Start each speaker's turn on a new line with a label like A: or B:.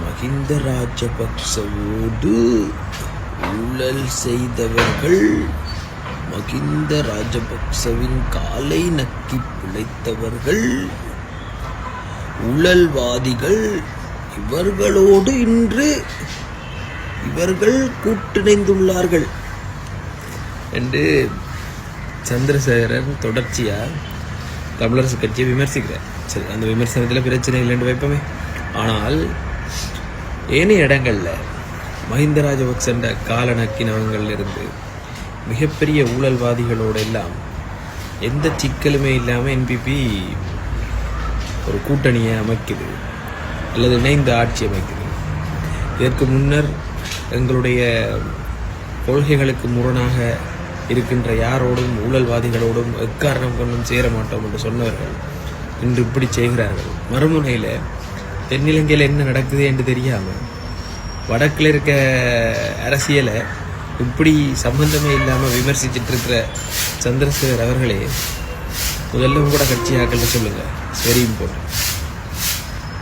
A: மஹிந்த ராஜபக்சவோடு ஊழல் செய்தவர்கள். மகிந்த ராஜபக்சவின் காலை நக்கி பிழைத்தவர்கள். ஊழல்வாதிகள் இவர்களோடு இன்று இவர்கள் கூட்டிணைந்துள்ளார்கள். என்று சந்திரசேகரன் தொடர்ச்சியா தமிழரசு கட்சியை விமர்சிக்கிறார். சரி அந்த விமர்சனத்தில் பிரச்சனை இல்லைன்னு வைப்போமே. ஆனால் ஏனைய இடங்களில் மஹிந்த ராஜபக்சண்ட கால இருந்து மிகப்பெரிய ஊழல்வாதிகளோடு எல்லாம் எந்த சிக்கலுமே இல்லாமல் என்பிபி ஒரு கூட்டணியை அமைக்குது அல்லது இணைந்த ஆட்சி அமைக்குது. இதற்கு முன்னர் எங்களுடைய கொள்கைகளுக்கு முரணாக இருக்கின்ற யாரோடும் ஊழல்வாதிகளோடும் எக்காரணம் கொண்டும் சேர மாட்டோம் என்று சொன்னவர்கள் இன்று இப்படி செய்கிறார்கள். மறுமுனையில் தென்னிலங்கையில் என்ன நடக்குது என்று தெரியாமல் வடக்கில் இருக்க அரசியலை இப்படி சம்பந்தமே இல்லாமல் விமர்சிச்சிட்டு இருக்கிற சந்திரசேகர் அவர்களே முதல்ல கூட கட்சி ஆக்கள்னு சொல்லுங்கள் வெரி இம்பார்ட்டன்ட்